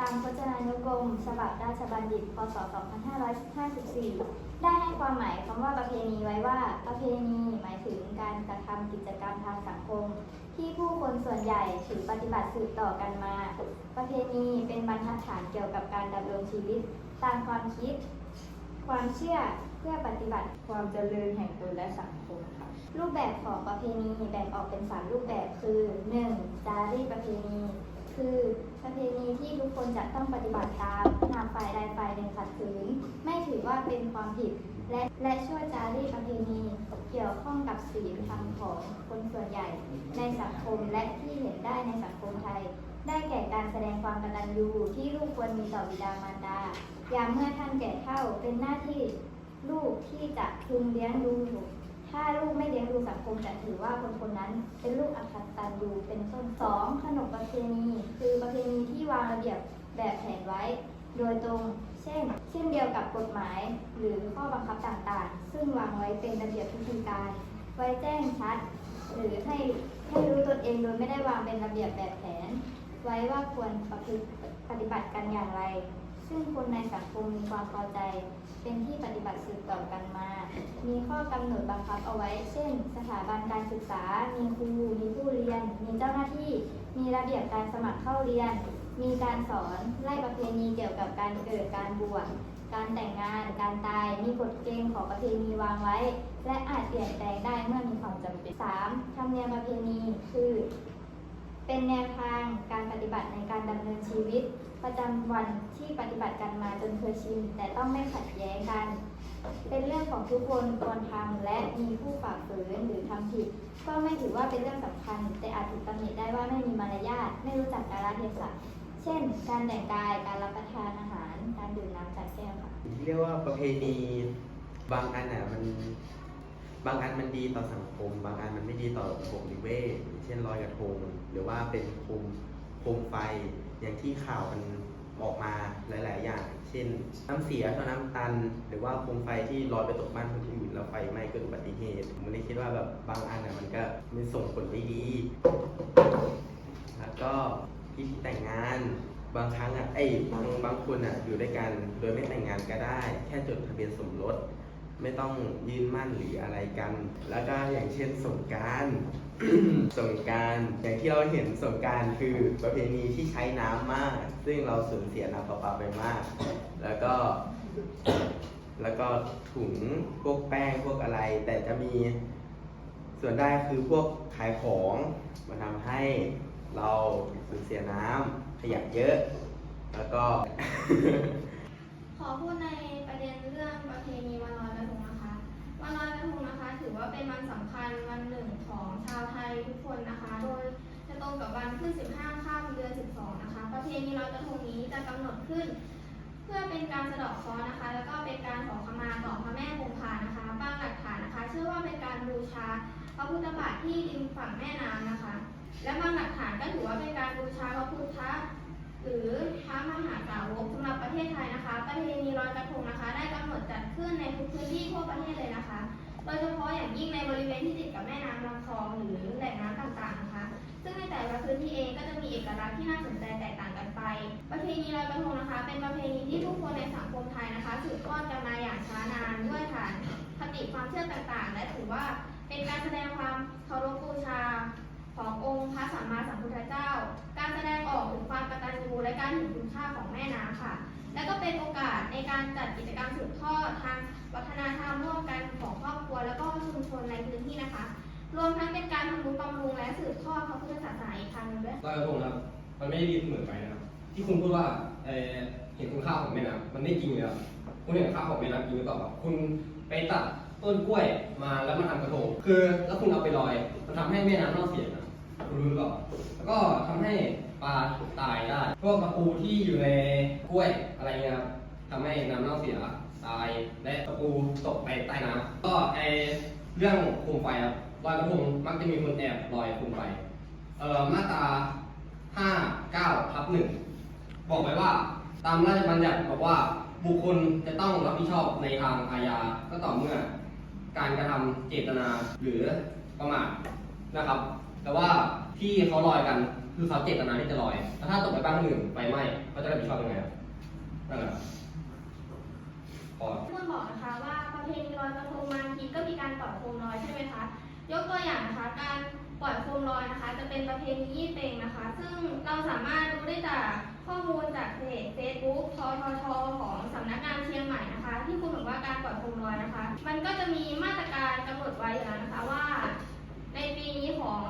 ตามพจนานุกรมฉบับราชบัณฑิต พศ 2554 ได้ให้ความหมายคำว่าประเพณีไว้ว่า ประเพณี หมายถึงการกระทำกิจกรรมทางสังคม ที่ผู้คนส่วนใหญ่ถือปฏิบัติสืบต่อกันมา ประเพณีเป็นบรรทัดฐานเกี่ยวกับการดำรงชีวิต ตามความคิด ความเชื่อเพื่อปฏิบัติความเจริญแห่งตนและสังคมค่ะรูปแบบของประเพณีแบ่งออกเป็น 3 รูปแบบคือ 1. จารีตประเพณี คือ ประเพณีที่ทุกคนจะต้องปฏิบัติตามหากฝ่ายใดฝ่ายหนึ่งขัดขืน ไม่ถือว่าเป็นความผิด และและช่วยจารีตประเพณีเกี่ยวข้องกับศีลธรรมของคนส่วนใหญ่ ในสังคมและที่เห็นได้ในสังคมไทย ได้แก่การแสดงความกตัญญูที่ลูกควรมีต่อบิดามารดา ยามเมื่อท่านแก่เฒ่าเป็นหน้าที่ลูกที่จะพึงเลี้ยงดู ถ้าลูกไม่เลี้ยงดูสังคมจะถือว่าคนคนนั้น เป็นลูกอักตันยูเป็นต้นสองขนบประเพณี คือประเพณีที่วางระเบียบแบบแผนไว้ โดยตรงเช่น เช่นเดียวกับกฎหมาย หรือข้อบังคับต่างๆ ซึ่งวางไว้เป็นระเบียบพิธีการ ไว้แจ้งชัด หรือให้ให้รู้ตนเองโดยไม่ได้วางเป็นระเบียบแบบแผน ไว้ว่าควรปฏิปฏิบัติกันอย่างไร ซึ่งคนในสังคมมีความพอใจ เป็นที่ปฏิบัติสืบต่อกันมา มีข้อกำหนดบังคับเอาไว้ เช่น สถาบันการศึกษา มีครู มีผู้เรียน มีเจ้าหน้าที่ มีระเบียบการสมัครเข้าเรียน มีการสอน ไล่ประเพณีเกี่ยวกับการเกิด การบวช การแต่งงาน การตาย มีกฎเกณฑ์ของประเพณีวางไว้ และอาจเปลี่ยนแปลงได้เมื่อมีความจำเป็น 3. ธรรมเนียมประเพณี คือ เป็นแนวทางการปฏิบัติในการดำเนินชีวิต ประจำวันที่ปฏิบัติกันมาจนเคยชินแต่ต้องไม่ขัดแย้งกัน เป็นเรื่องของทุกคนควรทำและมีผู้ฝ่าฝืนหรือทำผิด ก็ไม่ถือว่าเป็นเรื่องสำคัญ แต่อาจถูกตำหนิได้ว่าไม่มีมารยาทไม่รู้จักกาลเทศะเช่น การแต่งกายการรับประทานอาหาร การดื่มน้ำจากแก้วค่ะเรียกว่าประเพณีบางอันอะมัน บางอันมันดีต่อสังคม บางอันมันไม่ดีต่อระบบนิเวศอย่างเช่นลอยกระทงหรือว่าเป็นโคมโคมไฟอย่างที่ข่าวมันออกมาหลาย ๆ อย่าง เช่น น้ำเสียท่อน้ำตัน หรือว่าโคมไฟที่ลอยไปตกบ้านคนอื่นแล้วไฟไหม้เกิดอุบัติเหตุผมเลยคิดว่าแบบบางอันอะมันก็มันส่งผลไม่ดี แล้วก็พิธีแต่งงานบางครั้งอะไอ้บางบางคนอะอยู่ด้วยกันโดยไม่แต่งงานก็ได้ แค่จดทะเบียนสมรส ไม่ต้องยืนมั่นหรืออะไรกัน แล้วก็อย่างเช่นสงการสงการอย่างที่เราเห็นสงการคือประเพณีที่ใช้น้ำมาก ซึ่งเราสูญเสียน้ำประปาไปมาก แล้วก็ แล้วก็ถุงพวกแป้งพวกอะไร แต่จะมีส่วนได้คือพวกขายของมาทำให้เราสูญเสียน้ำขยะเยอะ แล้วก็ ขอพูดใน ว่าเป็นวันสำคัญวันหนึ่งของชาวไทยทุกคนนะคะ โดยจะตรงกับวันขึ้น 15 ข้ามเดือน 12 นะคะ ประเพณีลอยกระทงนี้จะกำหนดขึ้น เพื่อเป็นการสะดอกเคราะห์นะคะ แล้วก็เป็นการขอขมาต่อพระแม่คงคานะคะบางหลักฐานนะคะ เชื่อว่าเป็นการบูชาพระพุทธบาทที่ริมฝั่งแม่น้ำนะคะ และบางหลักฐานก็ถือว่าเป็นการบูชาพระพุทธหรือพระมหาสาวกสำหรับประเทศไทยนะคะ ประเพณีลอยกระทงนะคะ ได้กำหนดจัดขึ้นในทุกพื้นที่ทั่วประเทศเลยนะคะ โดยเฉพาะอย่างยิ่งในบริเวณที่ติดกับแม่น้ำลำคลองหรือแหล่งน้ำต่างๆนะคะ ซึ่งในแต่ละพื้นที่เองก็จะมีเอกลักษณ์ที่น่าสนใจแตกต่างกันไป ประเพณีลอยกระทงนะคะ เป็นประเพณีที่ผู้คนในสังคมไทยนะคะสืบทอดกันมาอย่างช้านานด้วยฐานคติความเชื่อต่างๆ และถือว่าเป็นการแสดงความเคารพบูชาขององค์พระสัมมาสัมพุทธเจ้า การแสดงออกถึงความกตัญญูและการเห็นคุณค่าของแม่น้ำค่ะ และก็เป็นโอกาสในการจัดกิจกรรมสืบทอดทาง วัฒนธรรมร่วมกันของครอบครัวและก็ชุมชนในพื้นที่นะคะ รวมทั้งเป็นการทำนุบำรุงและสืบทอดพระพุทธศาสนาอีกทางหนึงด้วยลอยกระทงนะครับ มันไม่ได้ดีเสมอไปนะครับ ที่คุณพูดว่าเอ่อเห็นคุณค่าของแม่น้ำมันไม่จริงเลยครับคุณเห็นค่าของแม่น้ำจริงหรือเปล่าครับคุณไปตัดต้นกล้วยมาแล้วมาทำกระทง คือแล้วคุณเอาไปลอย มันทำให้แม่น้ำเน่าเสียนะคุณรู้หรือเปล่าแล้วก็ทำให้ปลาตายได้พวกตะปูที่อยู่ในกล้วยอะไรเงี้ยครับทำให้น้ำเน่าเสีย ตายและตะปูตกไปใต้น้ำก็ไอเรื่องโคมไฟครับลอยกระทงมักจะมีคนแอบลอยโคมไฟเอ่อมาตรา59ทับหนึ่งบอกไว้ว่า ตามราชบัญญัติบอกว่าบุคคลจะต้องรับผิดชอบในทางอาญาก็ต่อเมื่อการกระทำเจตนาหรือประมาทนะครับ แต่ว่าที่เขาลอยกันคือเขาเจตนาที่จะลอยแล้วถ้าตกไปบ้านคนอื่นไฟไหมเขาจะรับผิดชอบยังไงนั่นแหละครับ พอเพื่อนบอกนะคะว่าประเพณีลอยกระทงบางทีก็มีการปล่อยโคมลอยใช่ไหมคะ ยกตัวอย่างนะคะ การปล่อยโคมลอยนะคะ จะเป็นประเพณียี่เปงนะคะ ซึ่งเราสามารถดูได้จากข้อมูลจากเพจ Facebook ทททของสำนักงานเชียงใหม่นะคะ ที่คุณบอกว่าการปล่อยโคมลอยนะคะ มันก็จะมีมาตรการกำหนดไว้อยู่แล้วนะคะว่า ในปีนี้ของ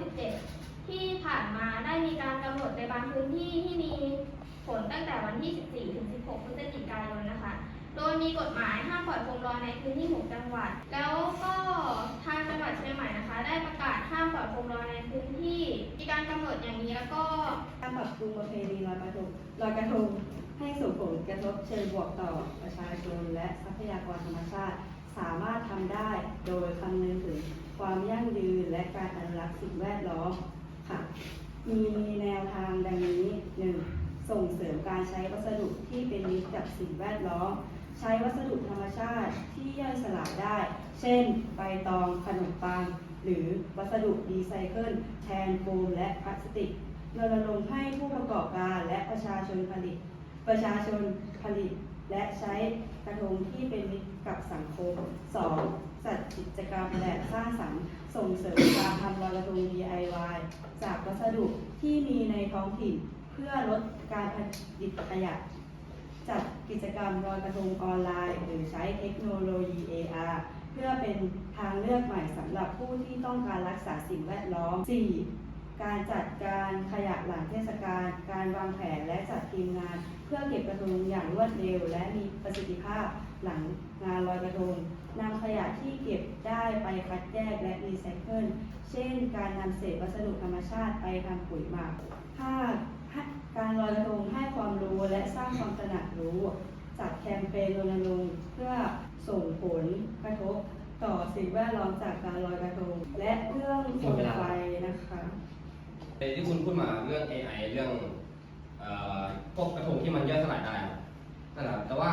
2567ที่ผ่านมาได้มีการกำหนดในบางพื้นที่ที่มี ผลตั้งแต่วันที่ 14 ถึง 16 พฤศจิกายนนะคะ โดยมีกฎหมายห้ามปล่อยโคมลอยในพื้นที่ 6 จังหวัด แล้วก็ทางจังหวัดเชียงใหม่นะคะ ได้ประกาศห้ามปล่อยโคมลอยในพื้นที่ มีการกำหนดอย่างนี้แล้วก็การปรับปรุงประเพณีลอยกระทงลอยกระทงให้ส่งผลกระทบเชิงบวกต่อประชาชนและทรัพยากรธรรมชาติ สามารถทำได้โดยคำนึงถึงความยั่งยืนและการอนุรักษ์สิ่งแวดล้อมค่ะ มีแนวทางดังนี้ 1. ส่งเสริมการใช้วัสดุที่เป็นมิตรกับสิ่งแวดล้อม ใช้วัสดุธรรมชาติที่ย่อยสลายได้ เช่น ใบตอง ขนมปัง หรือวัสดุรีไซเคิลแทนโฟมและพลาสติกรณรงค์ให้ผู้ประกอบการและประชาชนผลิต ประชาชนผลิตและใช้กระทงที่เป็นมิตรกับสังคม 2. จัดกิจกรรมแบบสร้างสรรค์ส่งเสริมการทำลอยกระทง DIY จากวัสดุที่มีในท้องถิ่น เพื่อลดการผลิตขยะ จัดกิจกรรมลอยกระทงออนไลน์ หรือใช้เทคโนโลยี AR เพื่อเป็นทางเลือกใหม่สำหรับผู้ที่ต้องการรักษาสิ่งแวดล้อม 4. การจัดการขยะหลังเทศกาล การวางแผนและจัดทีมงาน เพื่อเก็บกระทงอย่างรวดเร็ว และมีประสิทธิภาพหลังงานลอยกระทงนำขยะที่เก็บได้ไปคัดแยกและรีไซเคิล เช่น การนำเศษวัสดุธรรมชาติไปทำปุ๋ยหมัก 5. การลอยกระทงให้ความรู้และสร้างความตระหนักรู้ จัดแคมเปญรณรงค์เพื่อส่งผลกระทบต่อสิ่งแวดล้อมจากการลอยกระทง และเรื่องโคมไฟนะคะในที่คุณพูดมาเรื่อง AI เรื่องพวกกระทงที่มันย่อยสลายได้นั่นแหละครับแต่ว่า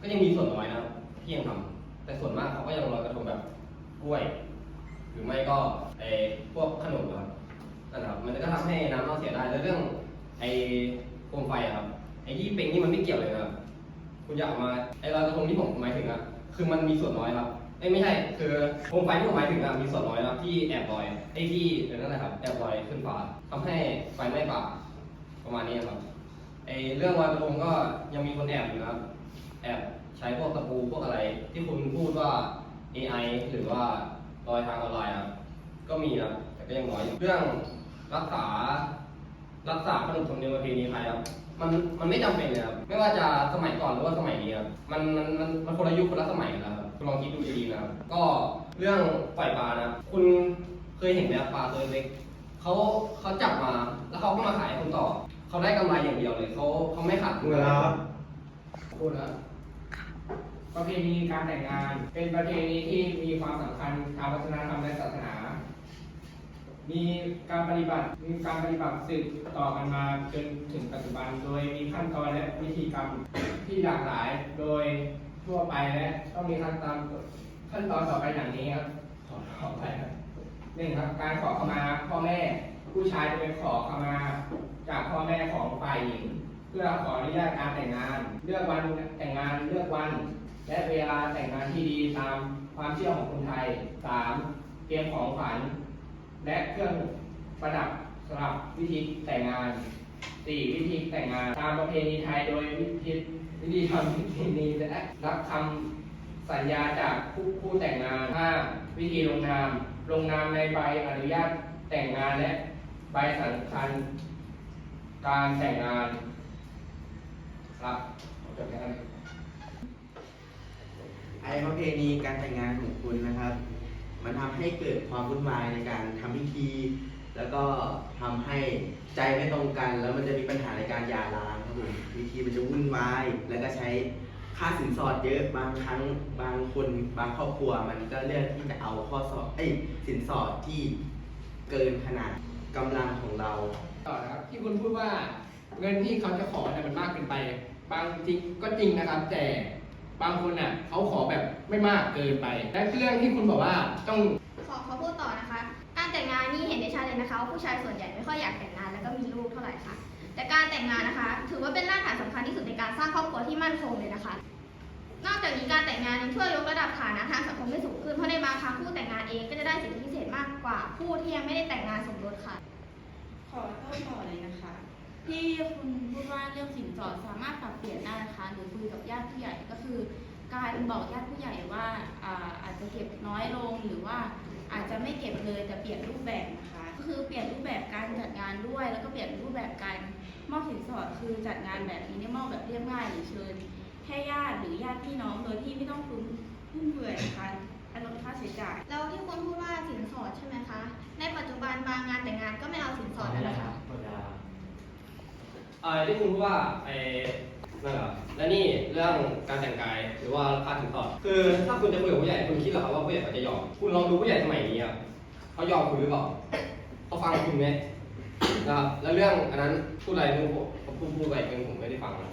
ก็ยังมีส่วนน้อยนะที่ยังทำแต่ส่วนมากเขาก็ยังลอยกระทงแบบกล้วย หรือไม่ก็ไอ้พวกขนมครับนั่นแหละครับมันก็ทำให้น้ำเน่าเสียได้แล้วเรื่อง ไอ้โคมไฟอะครับไอ้ยี่เป็งนี่มันไม่เกี่ยวเลยครับคุณอยากเอามาไอ้ลอยกระทงที่ผมหมายถึงอะคือมันมีส่วนน้อยครับเอ้ยไม่ใช่ คือโคมไฟที่ผมหมายถึงอะมีส่วนน้อยครับที่แอบลอยไอ้ที่เออนั่นแหละครับแอบลอยขึ้นฟ้าทำให้ไฟไหม้ป่าประมาณนี้ครับไอ้เรื่องลอยกระทงก็ยังมีคนแอบอยู่นะครับ แอบใช้พวกตะปูพวกอะไรที่คุณพูดว่า AI หรือว่าลอยทางออนไลน์ครับก็มีครับแต่ก็ยังน้อยอยู่เรื่องรักษา รักษาขนบธรรมเนียมประเพณีไทยครับมันมันไม่จำเป็นเลยครับไม่ว่าจะสมัยก่อนหรือว่าสมัยนี้ครับมันมันมันมันคนละยุคคนละสมัยกันแล้วครับคุณลองคิดดูดีๆนะครับก็เรื่องปล่อยปลานะครับคุณเคยเห็นไหมครับปลาตัวเล็กเขาเขาจับมาแล้วเขาก็มาขายให้คุณต่อเขาได้กำไรอย่างเดียวเลยเขาเขาไม่ขาดทุนเวลาพูดแล้วประเพณีการแต่งงาน เป็นประเพณีที่มีความสำคัญทางวัฒนธรรมและศาสนา มีการปฏิบัติมีการปฏิบัติสืบต่อกันมาจนถึงปัจจุบัน โดยมีขั้นตอนและวิธีกรรมที่หลากหลาย โดยทั่วไปและต้องมีขั้นตอนขั้นตอนต่อไปอย่างนี้ครับขอขอไปครับหนึ่งครับการขอขมาพ่อแม่ ผู้ชายจะไปขอขมาจากพ่อแม่ของฝ่ายหญิง เพื่อขออนุญาตการแต่งงาน เลือกวันแต่งงานเลือกวัน และเวลาแต่งงานที่ดีตามความเชื่อของคนไทย 3. เตรียมของขวัญ และเครื่องประดับสำหรับวิธีแต่งงาน 4. วิธีแต่งงาน ตามประเพณีไทยโดยวิธีวิธีทำพิธีนี้และรับคำสัญญาจากผู้ผู้แต่งงาน 5. วิธีลงนาม ลงนามในใบอนุญาตแต่งงานและใบสัญคัญการแต่งงานครับจบแล้ไอ้ประเพณีการแต่งงานของคุณนะครับ มันทำให้เกิดความวุ่นวายในการทำพิธี แล้วก็ทำให้ใจไม่ตรงกัน แล้วมันจะมีปัญหาในการยาร้างครับผมวิธีมันจะวุ่นวาย แล้วก็ใช้ค่าสินสอดเยอะบางครั้งบางคนบางครอบครัว มันก็เลือกที่จะเอาข้อสอบเอ้ยสินสอดที่เกินขนาดกำลังของเราต่อนะครับที่คุณพูดว่าเงินที่เขาจะขอเนี่ยมันมากเกินไป บางจริงก็จริงนะครับแต่ บางคนน่ะเขาขอแบบไม่มากเกินไป และเรื่องที่คุณบอกว่าต้องขอขอพูดต่อนะคะ การแต่งงานนี่เห็นได้ชัดเลยนะคะว่าผู้ชายส่วนใหญ่ไม่ค่อยอยากแต่งงานแล้วก็มีลูกเท่าไหร่ค่ะ แต่การแต่งงานนะคะ ถือว่าเป็นรากฐานสำคัญที่สุดในการสร้างครอบครัวที่มั่นคงเลยนะคะ นอกจากนี้การแต่งงานยังช่วยยกระดับฐานะทางสังคมให้สูงขึ้นเพราะในบางครั้งผู้แต่งงานเองก็จะได้สิทธิพิเศษมากกว่า ผู้ที่ยังไม่ได้แต่งงานสมรสค่ะ ขอโทษต่อเลยนะคะ ที่คุณพูดว่าเรื่องสินสอดสามารถปรับเปลี่ยนได้นะคะ หรือคุยกับญาติผู้ใหญ่ก็คือ การบอกญาติผู้ใหญ่ว่าอ่าอาจจะเก็บน้อยลงหรือว่าอาจจะไม่เก็บเลยแต่เปลี่ยนรูปแบบนะคะก็คือเปลี่ยนรูปแบบการจัดงานด้วย แล้วก็เปลี่ยนรูปแบบการมอบสินสอดคือจัดงานแบบนี้เนี่ยมอบแบบเรียบง่ายหรือเชิญแค่ญาติหรือญาติพี่น้องโดยที่ไม่ต้องฟุ่มฟุ่มเฟือยในการลดค่าใช้จ่ายแล้วที่คุณพูดว่าสินสอดใช่ไหมคะในปัจจุบันบางงานแต่งงานก็ไม่เอาสินสอดแล้วนะคะเอ่อที่คุณพูดว่าไอ้ นั่นเหรอและนี่เรื่องการแต่งกายหรือว่าค่าถึงต่อคือถ้าคุณจะคุยกับผู้ใหญ่คุณคิดเหรอครับว่าผู้ใหญ่เขาจะยอมคุณลองดูผู้ใหญ่สมัยนี้อะเขายอมคุณหรือเปล่าเขาฟังคุณไหมนะครับแล้วเรื่องอันนั้นพูดอะไรไม่รู้ผมพูดพูดไปเองผมไม่ได้ฟังนะ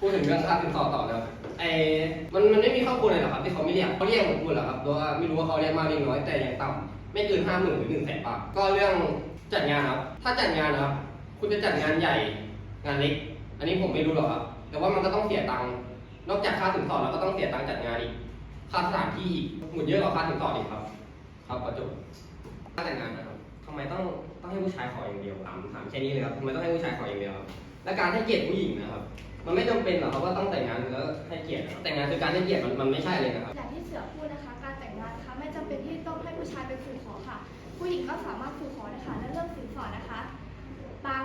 พูดถึงเรื่องค่าถึงต่อต่อแล้วไอ้มันมันไม่มีครอบครัวไหนหรอกครับที่เขาไม่เรียกเขาเรียกหมดแหละครับโดยว่าไม่รู้ว่าเขาเรียกมากเรียกน้อยแต่อย่างต่ำไม่เกินห้าหมื่นหรือหนึ่งแสนบาทก็เรื่องจัดงานครับ ถ้าจัดงานนะครับ คุณจะจัดงานใหญ่งานเล็ก อันนี้ผมไม่รู้หรอกครับ แต่ว่ามันก็ต้องเสียตังค์ นอกจากค่าสินสอดแล้วก็ต้องเสียตังค์จัดงานอีก ค่าสถานที่อีกหมุนเยอะกว่าค่าสินสอดอีกครับ ครับประจบค่าแต่งงานนะครับทำไมต้องต้องให้ผู้ชายขออย่างเดียวถามถามแค่นี้เลยครับทำไมต้องให้ผู้ชายขออย่างเดียวครับและการให้เกียรติผู้หญิงนะครับ มันไม่จำเป็นหรอกครับว่าต้องแต่งงานแล้วให้เกียรติ แต่งงานคือการให้เกียรติมันมันไม่ใช่เลยนะครับ อย่างที่เสือพูดนะคะ การแต่งงานนะคะไม่จำเป็นที่ต้องให้ผู้ชายเป็นสู่ขอค่ะ ผู้หญิงก็สามารถสู่ขอได้ค่ะและเรื่องสินสอดนะคะบาง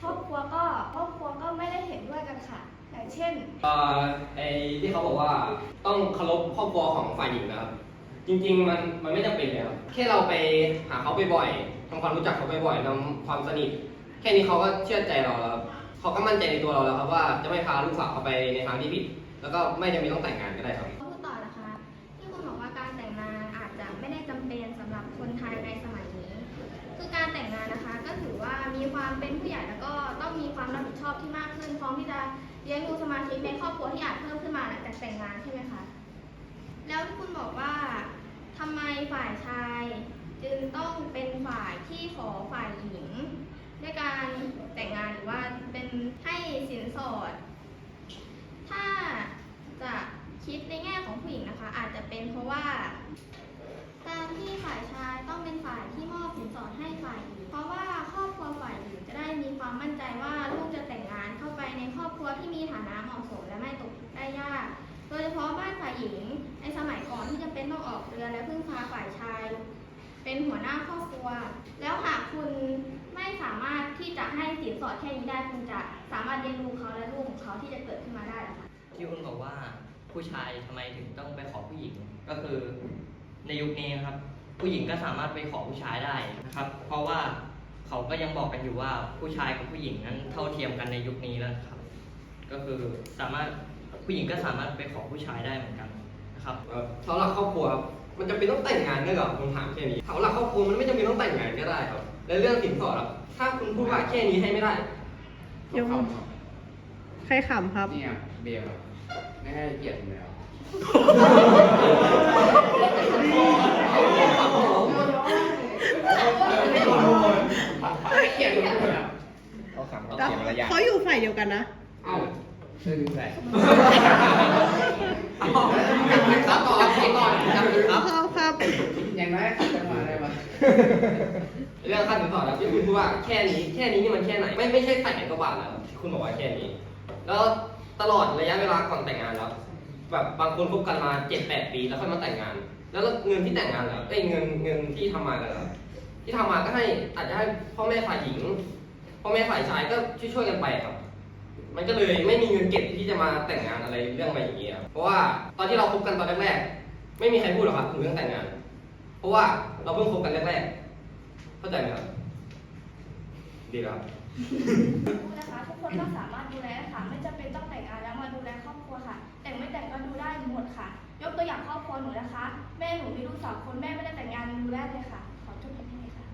ครอบครัวก็ครอบครัวก็ไม่ได้เห็นด้วยกันค่ะอย่างเช่น เอ่อไอ้ที่เขาบอกว่าต้องเคารพครอบครัวของฝ่ายหญิงนะครับ จริงๆมันมันไม่จำเป็นเลยครับแค่เราไปหาเขาบ่อยๆทำความรู้จักเขาบ่อยๆทำความสนิท แค่นี้เขาก็เชื่อใจเราแล้วครับเขาก็มั่นใจในตัวเราแล้วครับว่าจะไม่พาลูกสาวเขาไปในทางที่ผิด แล้วก็ไม่จำเป็นต้องแต่งงานก็ได้ครับ เลี้ยงดูสมาชิกในครอบครัวที่อาจเพิ่มขึ้นมาหลังจากแต่งงานใช่ไหมคะ แล้วที่คุณบอกว่าทำไมฝ่ายชาย จึงต้องเป็นฝ่ายที่ขอฝ่ายหญิง ด้วยการแต่งงานหรือว่าเป็นให้สินสอด ถ้าจะคิดในแง่ของผู้หญิงนะคะ อาจจะเป็นเพราะว่าการที่ฝ่าย ฉพาะบ้านฝ่ายหญิง ในสมัยก่อนที่จะเป็นต้องออกเรือและพึ่งพาฝ่ายชาย เป็นหัวหน้าครอบครัว แล้วหากคุณไม่สามารถที่จะให้สินสอดแค่นี้ได้คุณจะสามารถเลี้ยงดูเขาและลูกของเขาที่จะเกิดขึ้นมาได้หรอคะที่คุณบอกว่าผู้ชายทำไมถึงต้องไปขอผู้หญิงก็คือในยุคนี้ครับ ผู้หญิงก็สามารถไปขอผู้ชายได้นะครับ เพราะว่าเขาก็ยังบอกกันอยู่ว่าผู้ชายกับผู้หญิงนั้นเท่าเทียมกันในยุคนี้แล้วครับ ก็คือสามารถ ผู้หญิงก็สามารถไปขอผู้ชายได้เหมือนกันนะครับเอ่อเสาหลักครอบครัวครับมันจะเป็นต้องแต่งงานด้วยเหรอผมถามแค่นี้เสาหลักครอบครัวมันไม่จำเป็นต้องแต่งงานก็ได้ครับ และเรื่องสินสอดครับถ้าคุณพูดว่าแค่นี้ให้ไม่ได้ยังครับใครขำครับ นี่ครับเบียร์ครับไม่ให้เกียรติผมแล้วให้เกียรติผมแล้วเขาขำเขาแล้วเสียมารยาทเขาอยู่ฝ่ายเดียวกันนะ เอ้า ซึ่งแหละครับต่อครับต่อครับครับครับอย่างน้อยขัดจังหวะได้ปะเรื่องค่าสินสอดครับที่คุณพูดว่าแค่นี้แค่นี้นี่มันแค่ไหน ไม่ไม่ใช่แสนกว่าบาทแล้วที่คุณบอกว่าแค่นี้ แล้วตลอดระยะเวลาก่อนแต่งงานแล้วแบบบางคนคบกันมาเจ็ดแปดปีแล้วค่อยมาแต่งงาน แล้วเงินที่แต่งงานแล้วเอ้ยเงินเงินที่ทำมาแล้วที่ทำมาก็ให้อาจจะให้พ่อแม่ฝ่ายหญิงพ่อแม่ฝ่ายชายก็ช่วยช่วยๆกันไปครับ มันก็เลยไม่มีเงินเก็บที่จะมาแต่งงานอะไรเรื่องอะไรอย่างเงี้ยครับเพราะว่าตอนที่เราคบกันตอนแรกๆไม่มีใครพูดหรอกครับถึงเรื่องแต่งงาน เพราะว่าเราเพิ่งคบกันแรกๆเข้าใจไหมครับดีแล้วครับนะคะทุกคนก็สามารถดูแลได้ค่ะ ไม่จำเป็นต้องแต่งงานแล้วมาดูแลครอบครัวค่ะ แต่งไม่แต่งก็ดูได้หมดค่ะ ยกตัวอย่างครอบครัวหนูนะคะ แม่หนูมีลูกสองคนแม่ไม่ได้แต่งงานดูได้เลยค่ะ ขอจบเพียงเท่านี้ค่ะ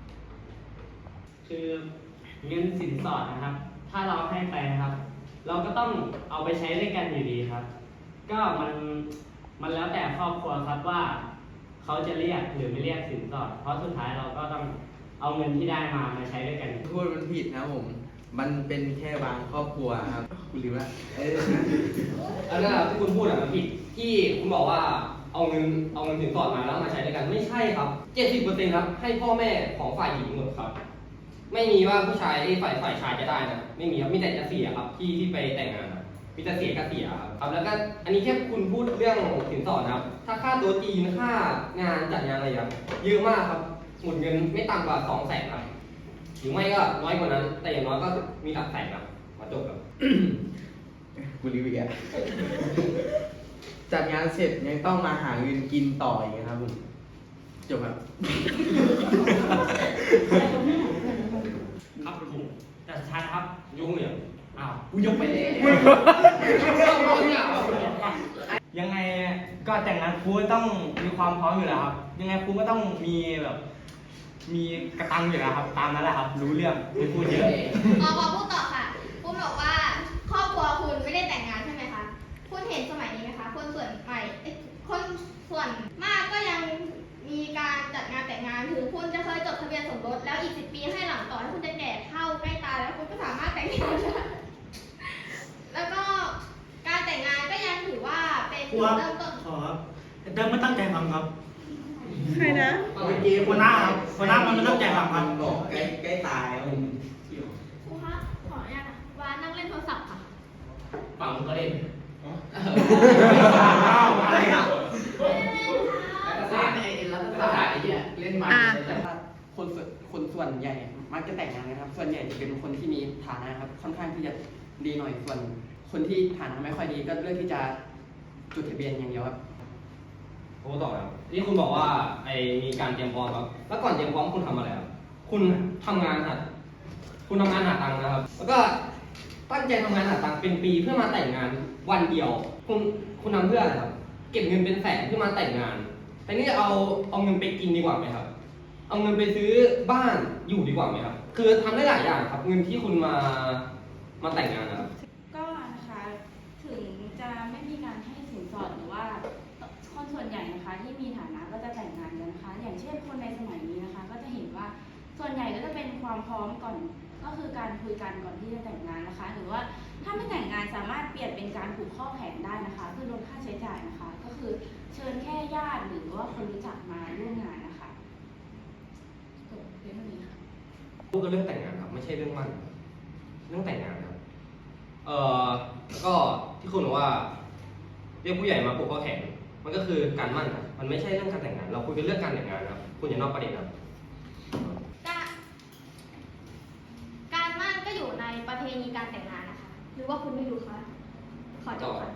คือเงินสินสอดนะครับ ถ้าเราให้ไปนะครับ เราก็ต้องเอาไปใช้ด้วยกันอยู่ดีครับ ก็มันมันแล้วแต่ครอบครัวครับว่า เขาจะเรียกหรือไม่เรียกสินสอด เพราะสุดท้ายเราก็ต้องเอาเงินที่ได้มามาใช้ด้วยกัน พูดมันผิดนะครับผม มันเป็นแค่บางครอบครัวครับ คุณลืมละเอออันนั้นอะที่คุณพูดอะมันผิดที่คุณบอกว่าเอาเงินเอาเงินสินสอดมาแล้วมาใช้ด้วยกันไม่ใช่ครับเจ็ดสิบเปอร์เซ็นต์ครับให้พ่อแม่ของฝ่ายหญิงหมดครับ ไม่มีว่าผู้ชายไอ้ฝ่ายฝ่ายชายจะได้นะไม่มีครับมีแต่จะเสียครับที่ที่ไปแต่งงานนะมีแต่เสียกับเสียครับครับ แล้วก็อันนี้แค่คุณพูดเรื่องสินสอดนะครับ ถ้าค่าตัวจีนค่างานจัดงานอะไรครับเยอะมากครับหมดเงินไม่ต่ำกว่าสองแสนครับหรือไม่ก็น้อยกว่านั้น แต่อย่างน้อยก็มีหลักแสนครับมาจบครับกูรีวิวอะจัดงานเสร็จยังต้องมาหาเงินกินต่ออีกนะครับผมจบครับครับผมแต่สุด ท้ายนะครับยุ่งเหยิงอ้าวกูยกไปเลยยังไงก็แต่งงานครูก็ต้องมีความพร้อมอยู่แล้วครับ ยังไงครูก็ต้องมีแบบ มีกระตังอยู่แล้วครับ ตามนั้นแหละครับ รู้เรื่องไม่พูดเยอะขอขอพูดต่อค่ะ คุณบอกว่าครอบครัวคุณไม่ได้แต่งงานใช่ไหมคะ คุณเห็นสมัยนี้ไหมคะ คนส่วนใหม่เอ้ยคนส่วนมากก็ยังมีการจัดงานแต่งงานถึงคุณจะเคยจดทะเบียนสมรสแล้วอีกสิบปีให้หลังต่อให้คุณจะแก่เฒ่า คุณก็สามารถแต่งงานได้แล้วก็การแต่งงานก็ยังถือว่าเป็นจุดเริ่มต้นขอครับเดิมไม่ตั้งใจฟังครับใครนะ เมื่อกี้หัวหน้าครับหัวหน้ามันไม่ตั้งใจฟังครับบอกใกล้ใกล้ตายครับผมครูคะขออนุญาตนะว่านั่งเล่นโทรศัพท์ค่ะ ฝั่งก็เล่นอะไรอะเล่นมาอะแต่ว่าคนส่วนคนส่วนใหญ่ มักจะแต่งงานนะครับ ส่วนใหญ่จะเป็นคนที่มีฐานะครับ ค่อนข้างที่จะดีหน่อย ส่วน คนที่ฐานะไม่ค่อยดีก็เลือกที่จะจดทะเบียนอย่างเดียวครับโอ้ต่อครับที่คุณบอกว่าไอมีการเตรียมพร้อมครับ แล้วก่อนเตรียมพร้อมคุณทำอะไรครับ คุณทำงานหาคุณทำงานหาตังค์นะครับ แล้วก็ตั้งใจทำงานหาตังค์เป็นปีเพื่อมาแต่งงานวันเดียว คุณคุณทำเพื่ออะไรครับ เก็บเงินเป็นแสนเพื่อมาแต่งงาน แต่นี่เอาเอาเงินไปกินดีกว่าไหมครับ เอาเงินไปซื้อบ้านอยู่ดีกว่าไหมครับ คือทำได้หลายอย่างครับ เงินที่คุณมามาแต่งงานนะครับ ก็นะคะถึงจะไม่มีการให้สินสอดหรือว่าคนส่วนใหญ่นะคะที่มีฐานะก็จะแต่งงานกันนะคะ อย่างเช่นคนในสมัยนี้นะคะ ก็จะเห็นว่าส่วนใหญ่ก็จะเป็นความพร้อมก่อน ก็คือการคุยกันก่อนที่จะแต่งงานนะคะ หรือว่าถ้าไม่แต่งงานสามารถเปลี่ยนเป็นการผูกข้อแผนได้นะคะ เพื่อลดค่าใช้จ่ายนะคะ ก็คือเชิญแค่ญาติหรือว่าคนรู้จักมาร่วมงานนะคะจบเพียงเท่านี้ค่ะ พูดกันเรื่องแต่งงานครับ ไม่ใช่เรื่องมั่นครับเรื่องแต่งงานครับเอ่อแล้วก็ที่คุณบอกว่า เรียกผู้ใหญ่มาปลุกข้อแข่งมันก็คือการมั่นครับมันไม่ใช่เรื่องการแต่งงาน เราคุยกันเรื่องการแต่งงานครับ คุณอย่านอกประเด็นครับ การการมั่นก็อยู่ในประเพณีการแต่งงานนะคะ หรือว่าคุณไม่รู้คะ ขอจบค่ะ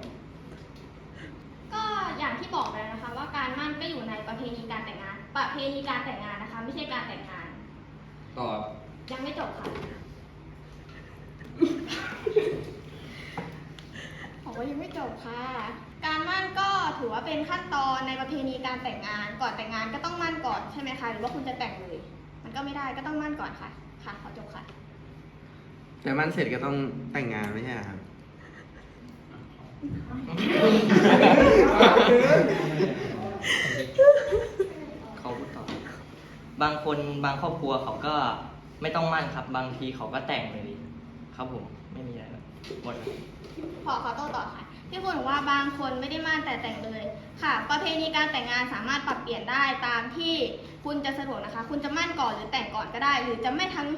ก็อย่างที่บอกไปแล้วนะคะ ว่าการมั่นก็อยู่ในประเพณีการแต่งงาน ประเพณีการแต่งงานนะคะ ไม่ใช่การแต่งงาน ต่อ ยังไม่จบค่ะบอกว่ายังไม่จบค่ะ การมั่นก็ถือว่าเป็นขั้นตอนในประเพณีการแต่งงาน ก่อนแต่งงานก็ต้องมั่นก่อนใช่ไหมคะ หรือว่าคุณจะแต่งเลย มันก็ไม่ได้ก็ต้องมั่นก่อนค่ะ ค่ะ ขอจบค่ะ แต่มันเสร็จก็ต้องแต่งงานไม่ใช่เหรอครับ เขาพูดต่อบางคนบางครอบครัวเขาก็ ไม่ต้องมั่นครับ บางทีเขาก็แต่งเลยครับผมไม่มีอะไรแล้วหมดแล้ว ขอขอโต้ต่อค่ะที่คุณบอกว่าบางคนไม่ได้มั่นแต่แต่งเลย ค่ะ ประเพณีการแต่งงานสามารถปรับเปลี่ยนได้ตามที่คุณจะสะดวกนะคะ คุณจะมั่นก่อนหรือแต่งก่อนก็ได้ หรือจะไม่ทั้ง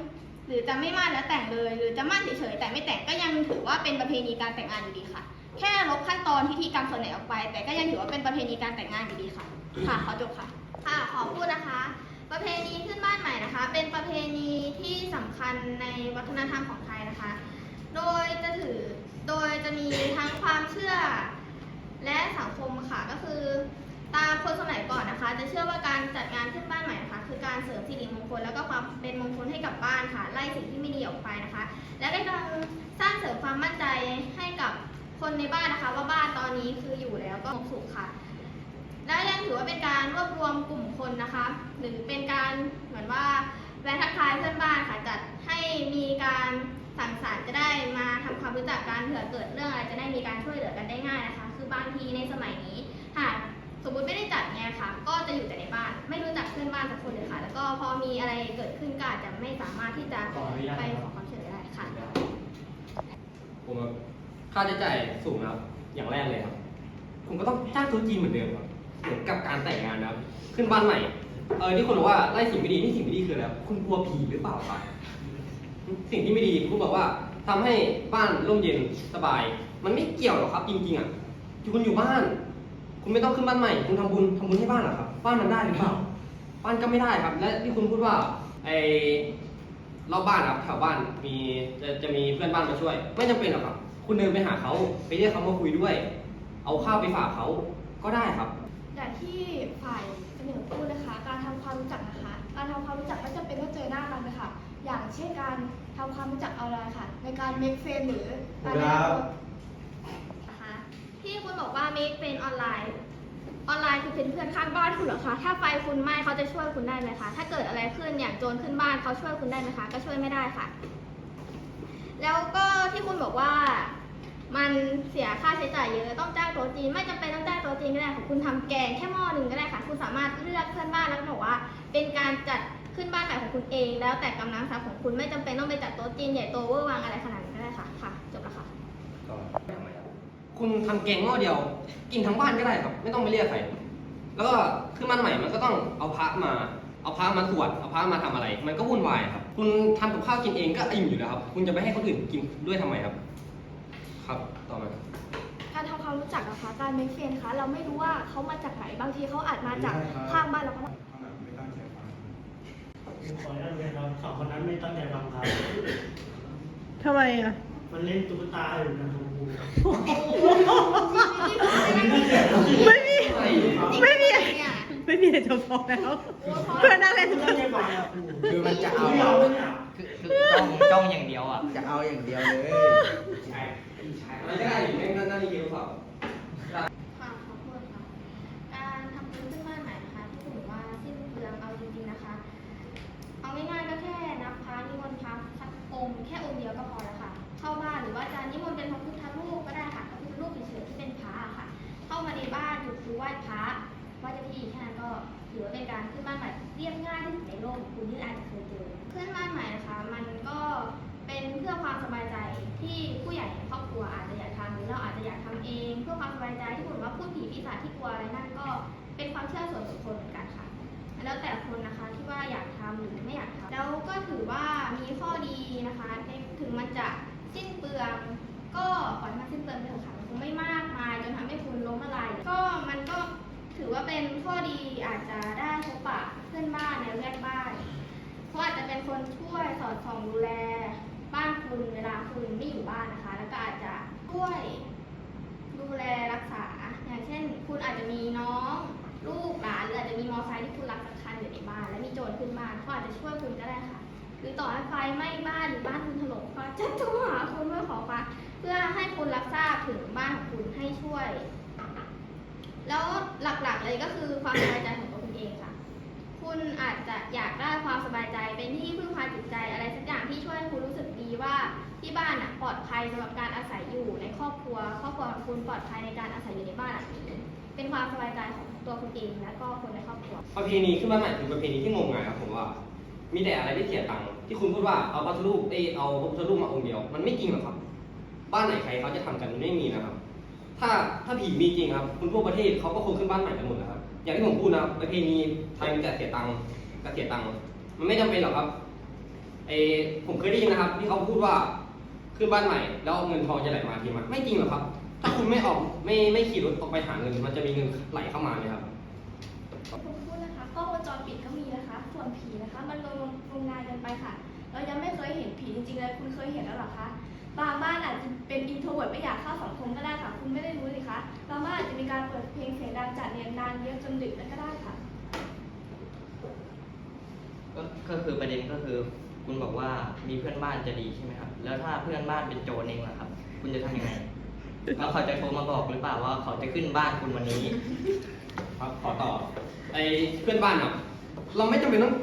หรือจะไม่มั่นแล้วแต่งเลย หรือจะมั่นเฉยๆแต่ไม่แต่งก็ยังถือว่าเป็นประเพณีการแต่งงานอยู่ดีค่ะ แค่ลบขั้นตอนพิธีกรรมส่วนไหนออกไป แต่ก็ยังถือว่าเป็นประเพณีการแต่งงานอยู่ดีค่ะ ค่ะขอจบค่ะ ค่ะ ขอพูดนะคะ ประเพณีขึ้นบ้านใหม่นะคะ เป็นประเพณีที่สำคัญในวัฒนธรรมของไทยนะคะ โดยจะถือโดยจะมีทั้งความเชื่อและสังคมค่ะก็คือ ตามคนสมัยก่อนนะคะ จะเชื่อว่าการจัดงานขึ้นบ้านใหม่นะคะ คือการเสริมสิริมงคลแล้วก็ความเป็นมงคลให้กับบ้านค่ะ ไล่สิ่งที่ไม่ดีออกไปนะคะ และก็ยังสร้างเสริมความมั่นใจให้กับคนในบ้านนะคะ ว่าบ้านตอนนี้คืออยู่แล้วก็สงสุขค่ะ และยังถือว่าเป็นการรวบรวมกลุ่มคนนะคะ หรือเป็นการเหมือนว่าแวะทักทายเพื่อนบ้านค่ะจัดให้มีการสั่งสรรจะได้มาทำความรู้จักกันเผื่อเกิดเรื่องอะไรจะได้มีการช่วยเหลือกันได้ง่ายนะคะ คือบางทีในสมัยนี้หากสมมติไม่ได้จัดไงค่ะ ก็จะอยู่แต่ในบ้าน ไม่รู้จักเพื่อนบ้านสักคนเลยค่ะ แล้วก็พอมีอะไรเกิดขึ้นก็อาจจะไม่สามารถที่จะไปขอความช่วยเหลือได้ค่ะผมค่าใช้จ่ายสูงนะครับอย่างแรกเลยครับ ผมก็ต้องจ้างโต๊ะจีนเหมือนเดิมครับ เหมือนกับการแต่งงานนะครับ ขึ้นบ้านใหม่ เออที่คุณบอกว่าไล่สิ่งไม่ดีนี่สิ่งไม่ดีคืออะไรครับคุณกลัวผีหรือเปล่าครับสิ่งที่ไม่ดีคุณบอกว่าทำให้บ้านร่มเย็นสบาย มันไม่เกี่ยวหรอกครับ จริงๆอะคุณอยู่บ้าน คุณไม่ต้องขึ้นบ้านใหม่ คุณทำบุญทำบุญให้บ้านหรอครับ บ้านมันได้หรือเปล่า บ้านก็ไม่ได้ครับ และที่คุณพูดว่าไอรอบบ้านครับแถวบ้านมีจะจะมีเพื่อนบ้านมาช่วย ไม่จำเป็นหรอกครับ คุณเดินไปหาเขาไปเรียกเขามาคุยด้วย เอาข้าวไปฝากเขาก็ได้ครับ อย่างที่ฝ่ายเสนอพูดนะคะ การทำความรู้จักนะคะ การทำความรู้จักไม่จำเป็นต้องเจอหน้ากันนะคะอย่างเช่นการทำความรู้จักออนไลน์ค่ะ ในการ make friend หรือการแนะนำตัวนะคะที่คุณบอกว่า make เป็นออนไลน์ ออนไลน์คือเป็นเพื่อนข้างบ้านคุณเหรอคะ ถ้าไฟคุณไหม้เขาจะช่วยคุณได้ไหมคะ ถ้าเกิดอะไรขึ้นอย่างโจรขึ้นบ้านเขาช่วยคุณได้ไหมคะ ก็ช่วยไม่ได้ค่ะ แล้วก็ที่คุณบอกว่า มันเสียค่าใช้จ่ายเยอะต้องจ้างโต๊ะจีนไม่จำเป็นต้องจ้างโต๊ะจีนก็ได้ค่ะคุณทำแกงแค่หม้อหนึ่งก็ได้ค่ะ คุณสามารถเลือกเพื่อนบ้านแล้วบอกว่า เป็นการจัดขึ้นบ้านใหม่ของคุณเอง แล้วแต่กำลังทรัพย์ของคุณไม่จำเป็นต้องไปจัดโต๊ะจีนใหญ่โตเวอร์วังอะไรขนาดนั้นก็ได้ค่ะค่ะจบแล้วค่ะคุณทำแกงหม้อเดียว กินทั้งบ้านก็ได้ครับ ไม่ต้องไปเรียกใครแล้วก็ขึ้นบ้านใหม่มันก็ต้องเอาพระมาเอาพระมาสวดเอาพระมาทำอะไร มันก็วุ่นวายครับ คุณทำกับข้าวกินเองก็อิ่มอยู่แล้วครับ คุณจะไปให้คนอื่นกินด้วยทำไมครับ ครับต่อมาการทำความรู้จักนะคะ การ make friend คะเราไม่รู้ว่าเขามาจากไหนบางทีเขาอาจมาจากข้างบ้านเราก็ได้ขออนุญาตเรียนครับสองคนนั้นไม่ตั้งใจฟังครับ ทำไมอะ มันเล่นตุ๊กตาอยู่นะครูไม่มี ไม่มี ไม่มีจะพอแล้วเพื่อนนั่งเล่นไม่ตั้งใจฟังครับครูคือมันจะเอาไม่เอาเนี่ยคือคือจ้องจ้องอย่างเดียวอะ จะเอาอย่างเดียวเลย ใช่ใช่ไม่ได้อยู่ในนั่นนั่นนี่เกี่ยวกับค่ะขอโทษค่ะ การทำบุญขึ้นบ้านใหม่นะคะที่ถือว่าสิ้นเปลืองเอาจริงๆนะคะ เอาง่ายๆก็แค่นับพระนิมนต์พระสักองค์แค่องค์เดียวก็พอแล้วค่ะ เข้าบ้านหรือว่าจะนิมนต์เป็นพระพุทธรูปก็ได้ค่ะพระพุทธรูปเฉยๆที่เป็นพระอะค่ะ เข้ามาในบ้านจุดธูปไหว้พระไหว้เจ้าที่แค่นั้นก็ถือว่าเป็นการขึ้นบ้านใหม่เรียบง่ายที่สุดในโลกของคุณที่อาจจะเคยเจอขึ้นบ้านใหม่นะคะ มันก็ เป็นเพื่อความสบายใจที่ผู้ใหญ่ในครอบครัวอาจจะอยากทำหรือเราอาจจะอยากทำเอง เพื่อความสบายใจที่คุณว่าพูดผีปีศาจที่กลัวอะไรนั่นก็เป็นความเชื่อส่วนบุคคลเหมือนกันค่ะ แล้วแต่คนนะคะที่ว่าอยากทำหรือไม่อยากทำแล้วก็ถือว่ามีข้อดีนะคะถึงมันจะสิ้นเปลืองก็ปล่อยให้มันสิ้นเปลืองไปเถอะค่ะมันคงไม่มากมายจนทำให้คุณล้มละลายก็มันก็ถือว่าเป็นข้อดีอาจจะได้พบปะเพื่อนบ้านในแวกบ้านเขาอาจจะเป็นคนช่วยสอดส่องดูแล บ้านคุณเวลาคุณไม่อยู่ บ้านนะคะ แล้วก็อาจจะช่วยดูแลรักษา อย่างเช่น คุณอาจจะมีน้องลูกหลานหรืออาจจะมีมอไซค์ที่คุณรักสักคันอยู่ในบ้าน และมีโจรขึ้นบ้านเขาอาจจะช่วยคุณก็ได้ค่ะ หรือต่อให้ไฟไหม้บ้านหรือบ้านคุณถล่มก็จะโทรหาคุณเพื่อขอความเพื่อให้คุณรับทราบถึงบ้านของคุณให้ช่วย แล้วหลักๆเลยก็คือความสบายใจของตัวคุณเองค่ะ คุณอาจจะอยากได้ความสบายใจเป็นที่พึ่งพาจิตใจอะไรสักอย่างที่ช่วยให้คุณรู้สึกดีว่า ที่บ้านอะปลอดภัยสำหรับการอาศัยอยู่ในครอบครัว ครอบครัวของคุณปลอดภัยในการอาศัยอยู่ในบ้านหลังนี้เป็นความสบายใจของตัวคุณเองและก็คนในครอบครัว ประเพณีขึ้นบ้านใหม่คือประเพณีที่งมงายครับผมว่า มีแต่อะไรที่เสียตังค์ที่คุณพูดว่าเอาพระพุทธรูปเอยเอาพระพุทธรูปมาองค์เดียว มันไม่จริงหรอกครับ บ้านไหนใครเขาจะทำกันไม่มีนะครับ ถ้าถ้าผีมีจริงครับคุณทั่วประเทศเขาก็คงขึ้นบ้านใหม่กันหมดแล้วครับอย่างที่ผมพูดนะครับประเพณีไทยมีแต่เสียตังค์กับเสียตังค์มันไม่จำเป็นหรอกครับเออผมเคยได้ยินนะครับ ที่เขาพูดว่า ขึ้นบ้านใหม่แล้วเงินทองจะไหลมาทีมาไม่จริงหรอกครับ ถ้าคุณไม่ออกไม่ไม่ขี่รถออกไปหาเงิน มันจะมีเงินไหลเข้ามาไหมครับผมพูดนะคะกล้องวงจรปิดก็มีนะคะ ส่วนผีนะคะ มันลงลงงานกันไปค่ะ เรายังไม่เคยเห็นผีจริงๆเลยคุณเคยเห็นแล้วเหรอคะบางบ้านอาจจะเป็นอินโทรเวิร์ดไม่อยากเข้าสังคมก็ได้ค่ะ คุณไม่ได้รู้เลยคะบางบ้านอาจจะมีการเปิดเพลงเสียงดังจัดเรียนนานเยอะจนดึกนั่นก็ได้ค่ะ ก็ก็คือประเด็นก็คือ คุณบอกว่ามีเพื่อนบ้านจะดีใช่ไหมครับ แล้วถ้าเพื่อนบ้านเป็นโจรเองล่ะครับ คุณจะทำยังไง แล้วเขาจะโทรมาบอกหรือเปล่าว่าเขาจะขึ้นบ้านคุณวันนี้ ครับขอต่อไอ้เพื่อนบ้านอะเราไม่จำเป็นต้อง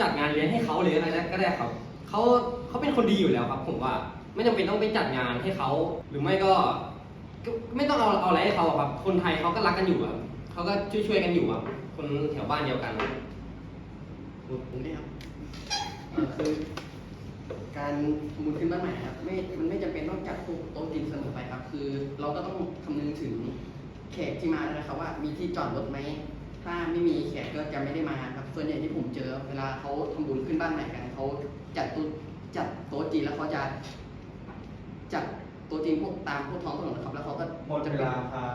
จัดงานเลี้ยงให้เขาหรืออะไรก็ได้ครับเขาเขาเป็นคนดีอยู่แล้วครับ ผมว่าไม่จำเป็นต้องไปจัดงานให้เขาหรือไม่ก็ก็ไม่ต้องเอาเอาอะไรให้เขาอะครับ คนไทยเขาก็รักกันอยู่ครับเขาก็ช่วยๆกันอยู่อะคนแถวบ้านเดียวกันอะผมเนี่ยครับเอ่อ คือการทำบุญขึ้นบ้านใหม่ครับไม่มันไม่จำเป็นต้องจัดพวกโต๊ะจีนเสมอไปครับ คือเราก็ต้องคำนึงถึงแขกที่มาด้วยนะครับว่ามีที่จอดรถไหมถ้าไม่มีแขกก็จะไม่ได้มาครับ ส่วนใหญ่ที่ผมเจอเวลาเขาทำบุญขึ้นบ้านใหม่กันเขาจัดโต๊ะจัดโต๊ะจีนแล้วเขาจะจัดโต๊ะจีนพวกตามพวกท้องถนนนะครับ แล้วเขาก็หมดเวลาครับ